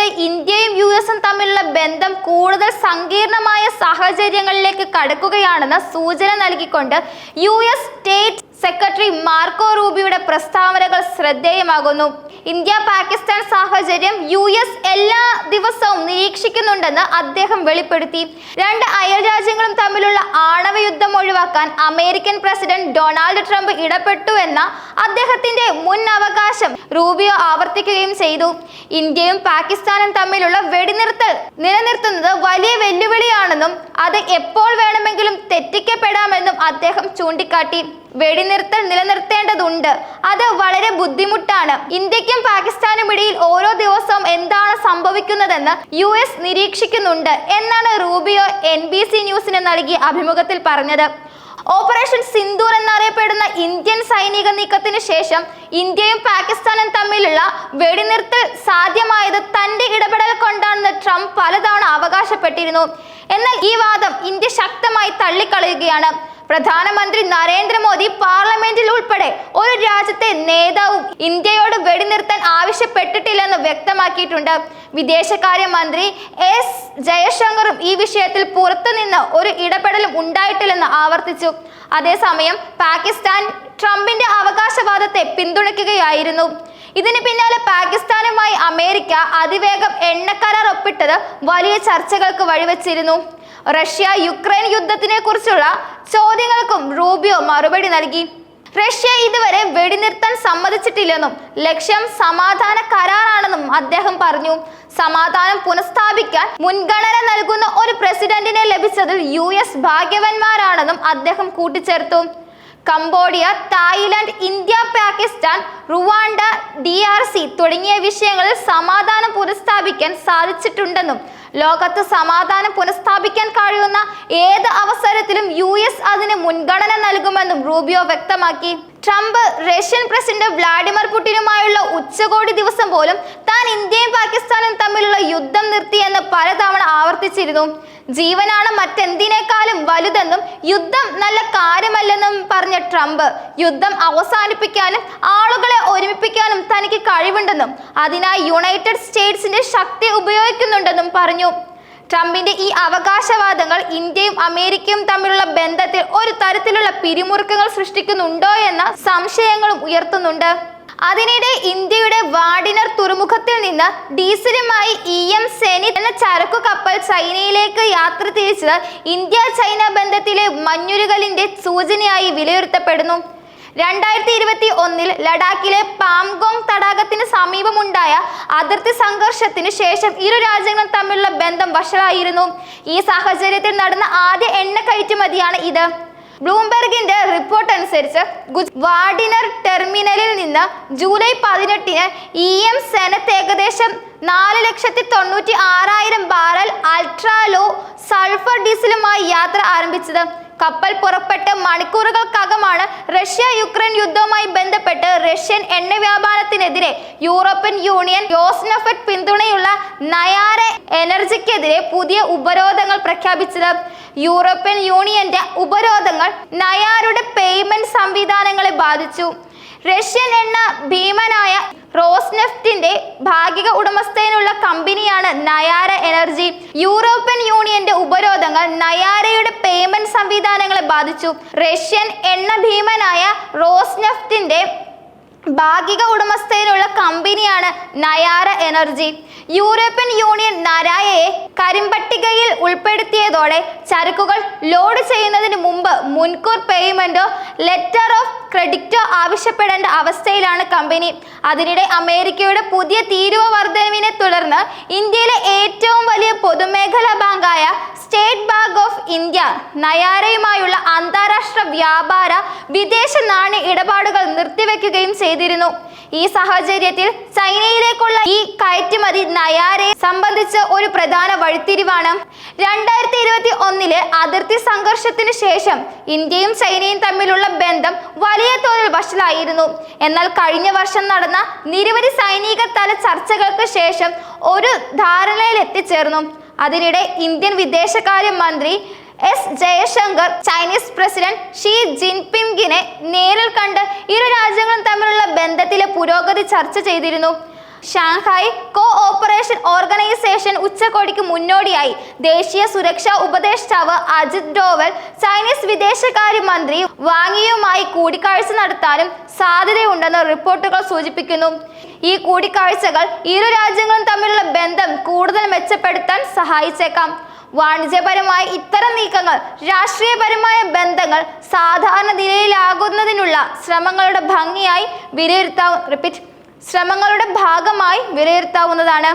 സമയത്ത് ഇന്ത്യയും യു എസും തമ്മിലുള്ള ബന്ധം കൂടുതൽ സങ്കീർണമായ സാഹചര്യങ്ങളിലേക്ക് കടക്കുകയാണെന്ന് സൂചന നൽകിക്കൊണ്ട് യു എസ് സ്റ്റേറ്റ് മാർക്കോ റൂബിയുടെ പ്രസ്താവനകൾ ശ്രദ്ധേയമാകുന്നു. ഇന്ത്യ പാകിസ്ഥാൻ സാഹചര്യം യു എസ് എല്ലാ ദിവസവും നിരീക്ഷിക്കുന്നുണ്ടെന്ന് അദ്ദേഹം വെളിപ്പെടുത്തി. രണ്ട് അയൽ രാജ്യങ്ങളും തമ്മിലുള്ള ആണവ യുദ്ധം ഒഴിവാക്കാൻ അമേരിക്കൻ പ്രസിഡന്റ് ഡൊണാൾഡ് ട്രംപ് ഇടപെട്ടു എന്ന അദ്ദേഹത്തിന്റെ മുൻ അവകാശം റൂബിയോ ആവർത്തിക്കുകയും ചെയ്തു. ഇന്ത്യയും പാകിസ്ഥാനും തമ്മിലുള്ള വെടിനിർത്തൽ നിലനിർത്തുന്നത് വലിയ വെല്ലുവിളിയാണെന്നും അത് എപ്പോൾ വേണമെങ്കിലും തെറ്റിക്കപ്പെടാമെന്നും അദ്ദേഹം ചൂണ്ടിക്കാട്ടി. വെടിനിർത്തൽ നിലനിർത്തേണ്ടതുണ്ട്. അത് വളരെ ബുദ്ധിമുട്ടാണ്. ഇന്ത്യക്കും പാകിസ്ഥാനും ഇടയിൽ ഓരോ ദിവസവും എന്താണ് സംഭവിക്കുന്നതെന്ന് യു എസ് നിരീക്ഷിക്കുന്നുണ്ട് എന്നാണ് റൂബിയോ എൻ ബി സി ന്യൂസിന് നൽകിയ അഭിമുഖത്തിൽ പറഞ്ഞത്. ഓപ്പറേഷൻ സിന്ദൂർ എന്നറിയപ്പെടുന്ന ഇന്ത്യൻ സൈനിക നീക്കത്തിന് ശേഷം ഇന്ത്യയും പാകിസ്ഥാനും തമ്മിലുള്ള വെടിനിർത്തൽ സാധ്യമായത് തന്റെ ഇടപെടൽ കൊണ്ടാണെന്ന് ട്രംപ് പലതവണ അവകാശപ്പെട്ടിരുന്നു. എന്നാൽ ഈ വാദം ഇന്ത്യ ശക്തമായി തള്ളിക്കളയുകയാണ്. പ്രധാനമന്ത്രി നരേന്ദ്രമോദി പാർലമെന്റിൽ ഉൾപ്പെടെ ഒരു രാജ്യത്തെ നേതാവും ഇന്ത്യയോട് വെടിനിർത്താൻ ആവശ്യപ്പെട്ടിട്ടില്ലെന്ന് വ്യക്തമാക്കിയിട്ടുണ്ട്. വിദേശകാര്യമന്ത്രി എസ്. ജയശങ്കറും ഈ വിഷയത്തിൽ പുറത്തുനിന്ന് ഒരു ഇടപെടലും ഉണ്ടായിട്ടില്ലെന്ന് ആവർത്തിച്ചു. അതേസമയം പാകിസ്ഥാൻ ട്രംപിന്റെ അവകാശവാദത്തെ പിന്തുണയ്ക്കുകയായിരുന്നു. ഇതിന് പിന്നാലെ പാകിസ്ഥാനുമായി അമേരിക്ക അതിവേഗം എണ്ണക്കരാർ ഒപ്പിട്ടത് വലിയ ചർച്ചകൾക്ക് വഴിവെച്ചിരുന്നു. റഷ്യ യുക്രൈൻ യുദ്ധത്തിനെ കുറിച്ചുള്ള ചോദ്യങ്ങൾക്കും റൂബിയോ മറുപടി നൽകി. റഷ്യ ഇതുവരെ വെടിനിർത്താൻ സമ്മതിച്ചിട്ടില്ലെന്നും ലക്ഷ്യം സമാധാന കരാറാണെന്നും അദ്ദേഹം പറഞ്ഞു. സമാധാനം പുനഃസ്ഥാപിക്കാൻ മുൻഗണന നൽകുന്ന ഒരു പ്രസിഡന്റിനെ ലഭിച്ചതിൽ യു എസ് ഭാഗ്യവന്മാരാണെന്നും അദ്ദേഹം കൂട്ടിച്ചേർത്തു. Cambodia Thailand India Pakistan Rwanda D R C തുടങ്ങിയ വിഷയങ്ങളിൽ സമാധാനം പുനഃസ്ഥാപിക്കാൻ സാധിച്ചിട്ടുണ്ടെന്നും ലോകത്ത് സമാധാനം പുനഃസ്ഥാപിക്കാൻ കഴിയുന്ന ഏത് അവസരത്തിലും യു എസ് അതിന് മുൻഗണന നൽകുമെന്നും റൂബിയോ വ്യക്തമാക്കി. ട്രംപ് റഷ്യൻ പ്രസിഡന്റ് വ്ളാഡിമിർ പുടിനുമായുള്ള ഉച്ചകോടി ദിവസം പോലും താൻ ഇന്ത്യയും പാകിസ്ഥാനും തമ്മിലുള്ള യുദ്ധം നിർത്തിയെന്ന് പലതവണ ആവർത്തിച്ചിരുന്നു. ജീവനാണ് മറ്റെന്തിനേക്കാളും വലുതെന്നും യുദ്ധം നല്ല കാര്യമല്ലെന്നും പറഞ്ഞ ട്രംപ് യുദ്ധം അവസാനിപ്പിക്കാനും ആളുകളെ ഒരുമിപ്പിക്കാനും തനിക്ക് കഴിവുണ്ടെന്നും അതിനായി യുണൈറ്റഡ് സ്റ്റേറ്റ്സിന്റെ ശക്തി ഉപയോഗിക്കുന്നുണ്ടെന്നും പറഞ്ഞു. ട്രംപിന്റെ ഈ അവകാശവാദങ്ങൾ ഇന്ത്യയും അമേരിക്കയും തമ്മിലുള്ള ബന്ധത്തിൽ ഒരു തരത്തിലുള്ള പിരിമുറുക്കങ്ങൾ സൃഷ്ടിക്കുന്നുണ്ടോ എന്ന സംശയങ്ങളും ഉയർത്തുന്നുണ്ട്. അതിനിടെ ഇന്ത്യയുടെ വാഡിനർ തുറമുഖത്തിൽ നിന്ന് ഡീസലുമായി ഇ എം സെനി എന്ന ചരക്കു ചൈനയിലേക്ക് യാത്ര തിരിച്ചത് ഇന്ത്യ ചൈന ബന്ധത്തിലെ മഞ്ഞുരുകലിന്റെ സൂചനയായി വിലയിരുത്തപ്പെടുന്നു. രണ്ടായിരത്തി ഇരുപത്തി ഒന്നിൽ ലഡാക്കിലെ പാംഗോങ് തടാകത്തിന് സമീപമുണ്ടായ അതിർത്തി സംഘർഷത്തിന് ശേഷം ഇരു രാജ്യങ്ങളും തമ്മിലുള്ള ബന്ധം വഷളായിരുന്നു. ഈ സാഹചര്യത്തിൽ നടന്ന ആദ്യ എണ്ണ കയറ്റുമതിയാണ് ഇത്. ബ്ലൂംബെർഗിന്റെ റിപ്പോർട്ട് അനുസരിച്ച് വാഡിനർ ടെർമിനലിൽ നിന്ന് ജൂലൈ പതിനെട്ടിന് ഇ എം സെനത്ത് ഏകദേശം നാല് ലക്ഷത്തി തൊണ്ണൂറ്റി ആറായിരം ബാരൽ അൾട്രാ ലോ സൾഫർ ഡീസലുമായി യാത്ര ആരംഭിച്ചത്. കപ്പൽ പുറപ്പെട്ട് മണിക്കൂറുകൾക്കകമാണ് റഷ്യ യുക്രൈൻ യുദ്ധവുമായി ബന്ധപ്പെട്ട് റഷ്യൻ എണ്ണ വ്യാപാരത്തിനെതിരെ യൂറോപ്യൻ യൂണിയൻ യോസ്നഫറ്റ് പിന്തുണയുള്ള നയാര എനർജിക്കെതിരെ പുതിയ ഉപരോധങ്ങൾ പ്രഖ്യാപിച്ചത്. യൂറോപ്യൻ യൂണിയന്റെ ഉപരോധങ്ങൾ നയാരുടെ പേയ്മെന്റ് സംവിധാനങ്ങളെ ബാധിച്ചു. റഷ്യൻ എണ്ണ ഭീമനായ റോസ്നെഫ്റ്റിന്റെ ഭാഗിക ഉടമസ്ഥയിലുള്ള കമ്പനിയാണ് നയാര എനർജി. യൂറോപ്യൻ യൂണിയന്റെ ഉപരോധങ്ങൾ നയാരയുടെ പേയ്മെന്റ് സംവിധാനങ്ങളെ ബാധിച്ചു. റഷ്യൻ എണ്ണ ഭീമനായ റോസ്നെഫ്റ്റിന്റെ ഭാഗിക ഉടമസ്ഥയിലുള്ള കമ്പനിയാണ് നയാര എനർജി. യൂറോപ്യൻ യൂണിയൻ നരായയെ കരിമ്പട്ടികയിൽ ഉൾപ്പെടുത്തിയതോടെ ചരക്കുകൾ ലോഡ് ചെയ്യുന്നതിന് മുമ്പ് മുൻകൂർ പേയ്മെന്റോ ലെറ്റർ ഓഫ് ക്രെഡിറ്റോ ആവശ്യപ്പെടേണ്ട അവസ്ഥയിലാണ് കമ്പനി. അതിനിടെ അമേരിക്കയുടെ പുതിയ തീരുവ വർധനവിനെ തുടർന്ന് ഇന്ത്യയിലെ ഏറ്റവും വലിയ പൊതുമേഖലാ ബാങ്കായ സ്റ്റേറ്റ് ബാങ്ക് ഓഫ് ഇന്ത്യ നയാരയുമായുള്ള അന്താരാഷ്ട്ര വ്യാപാര വിദേശ നാണ്യ ഇടപാടുകൾ നിർത്തിവെക്കുകയും ചെയ്തിരുന്നു. ഈ സാഹചര്യത്തിൽ ചൈനയിലേക്കുള്ള ഈ കയറ്റുമതി നയാരെ സംബന്ധിച്ച് ഒരു പ്രധാന വഴിത്തിരിവാണ്. രണ്ടായിരത്തി ഇരുപത്തി ഒന്നിലെ അതിർത്തി സംഘർഷത്തിന് ശേഷം ഇന്ത്യയും ചൈനയും തമ്മിലുള്ള ബന്ധം വലിയ തോതിൽ വഷളായിരുന്നു. എന്നാൽ കഴിഞ്ഞ വർഷം നടന്ന നിരവധി സൈനിക തല ചർച്ചകൾക്ക് ശേഷം ഒരു ധാരണയിൽ എത്തിച്ചേർന്നു അതിനിടെ ഇന്ത്യൻ വിദേശകാര്യ മന്ത്രി S Jaishankar Chinese president Xi ജിൻപിങ്ങിനെ നേരിൽ കണ്ട് ഇരു രാജ്യങ്ങളും തമ്മിലുള്ള ബന്ധത്തിലെ പുരോഗതി ചർച്ച ചെയ്തിരുന്നു. ഷാങ്ഹായ് കോ ഓപ്പറേഷൻ ഓർഗനൈസേഷൻ ഉച്ചകോടിക്ക് മുന്നോടിയായി. ദേശീയ സുരക്ഷാ ഉപദേഷ്ടാവ് അജിത് ഡോവൽ ചൈനീസ് വിദേശകാര്യമന്ത്രി വാങ്ങിയുമായി കൂടിക്കാഴ്ച നടത്താനും സാധ്യതയുണ്ടെന്ന് റിപ്പോർട്ടുകൾ സൂചിപ്പിക്കുന്നു. ഈ കൂടിക്കാഴ്ചകൾ ഇരു രാജ്യങ്ങളും തമ്മിലുള്ള ബന്ധം കൂടുതൽ മെച്ചപ്പെടുത്താൻ സഹായിച്ചേക്കാം. വാണിജ്യപരമായ ഇത്തരം നീക്കങ്ങൾ രാഷ്ട്രീയപരമായ ബന്ധങ്ങൾ സാധാരണ നിലയിലാകുന്നതിനുള്ള ശ്രമങ്ങളുടെ ഭംഗിയായി വിലയിരുത്താം. റിപ്പീറ്റ്. ശ്രമങ്ങളുടെ ഭാഗമായി വിലയിരുത്താവുന്നതാണ്.